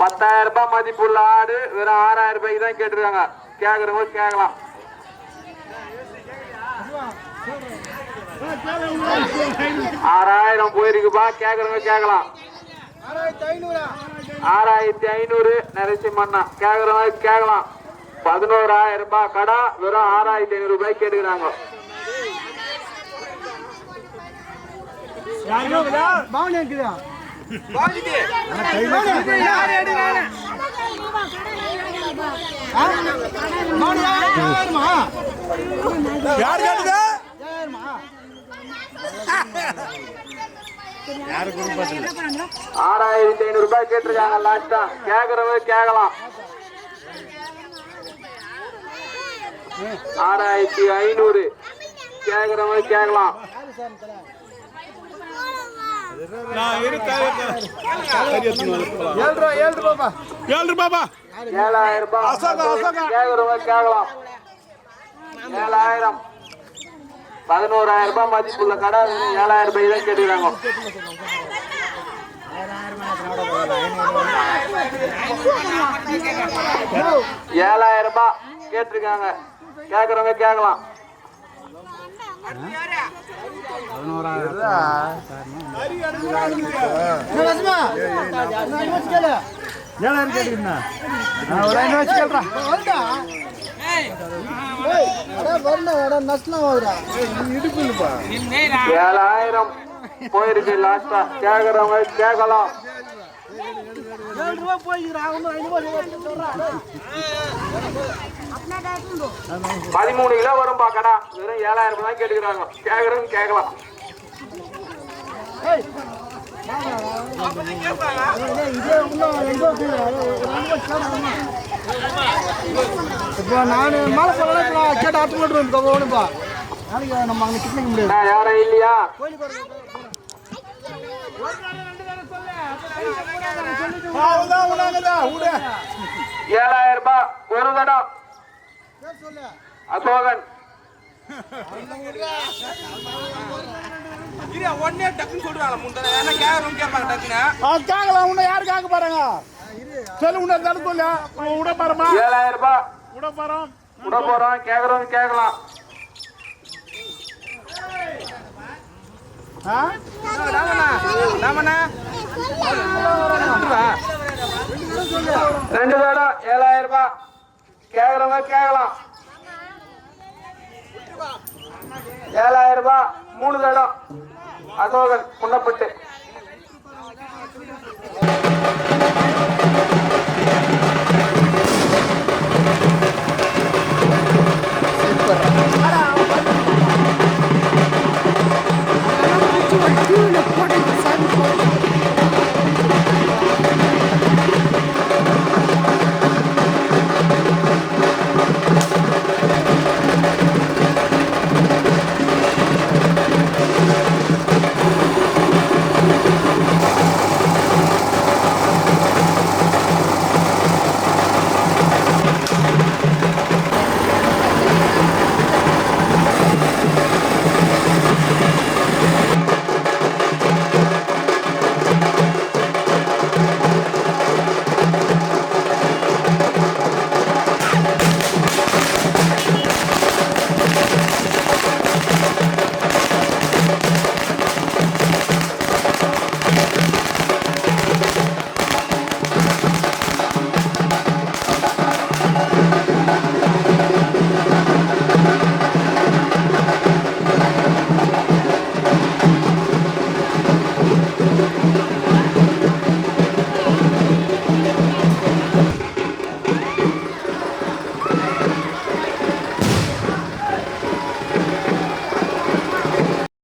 பத்தாயிரம் ரூபாய் மதிப்புள்ள ஆடு வெறும் ஆறாயிரம் ரூபாய்க்கு தான் கேட்டிருக்காங்க. கேக்குறவங்க கேட்கலாம் ஆறாயிரம் போயிருக்குப்பா கேக்குறவங்க கேட்கலாம் ஆறாயிரத்தி ஐநூறு நரசிம்மண்ணா. கேக்குறவங்க கேட்கலாம் பதினோராயிரம் ரூபாய் கடை வெறும் ஆறாயிரத்தி ஐநூறு ரூபாய் கேட்டுக்கிறாங்க பவுன் இருக்குதா யார் கேட்டுங்க ஏறுமா ஆறாயிரத்தி ஐநூறு ரூபாய் கேட்டிருக்காங்க லாஸ்டா கேக்குறவங்க கேட்கலாம். ஆறாயிரத்தி ஐநூறு. கேக்குறவங்க கேட்கலாம். நான் இருக்கேன் ஏழு ரூபா ஏழு ரூபாப்பா ஏழு ரூபாப்பா ஏழாயிரம் ரூபாய் அசோகா, அசோகா. கேட்கலாம் ஏழாயிரம். பதினோராயிரம் ரூபாய் மதிப்புள்ள கடை ஏழாயிரம் ரூபாய் தான் கேட்டுக்கிறாங்க. ஏழாயிரம் ரூபாய் கேட்டிருக்காங்க. கேக்குறவங்க கேட்கலாம். என்ன? ரசமா நான் ஏழாயிரம் ஒரு ஐநூறு வச்சு இல்லப்பா. ஏழாயிரம் போயிருக்கு லாஸ்டா. கேக்குறவங்க கேட்கலாம். ஏழு ரூபா பதிமூணு கிலோ வரும்பா கடை வெறும் ஏழாயிரம் ரூபாய் தான் கேட்டுக்கிறாங்க கேக்குறவங்க கேட்கலாம் இப்போ நான் மேலே கேட்டு போட்டுருவேன் நாளைக்கு நம்ம அங்கே முடியாது யாரும் இல்லையா விட ஏழாயிரம் ரூபாய் ஒரு தடம். அசோகன். ஒன்னே டக்குன்னு சொல்றாங்க முந்தன ஏன்னா கேட்கறவங்க கேட்பாங்க டக்குன்னு. கேட்கலாம் உன்னை யாரு கேட்க போறாங்க சொல்லு உன்னை தடுத்து சொல்ல. விட பாருமா ஏழாயிரம் ரூபாய். போறோம் கேக்குறவங்க கேட்கலாம் ராமண்ணா ரெண்டு தடம் ஏழாயிரம் ரூபாய் கேக்குறவங்க கேட்கலாம் ஏழாயிரம் ரூபாய் மூணு தடம் அசோகன் முன்னப்பட்டு.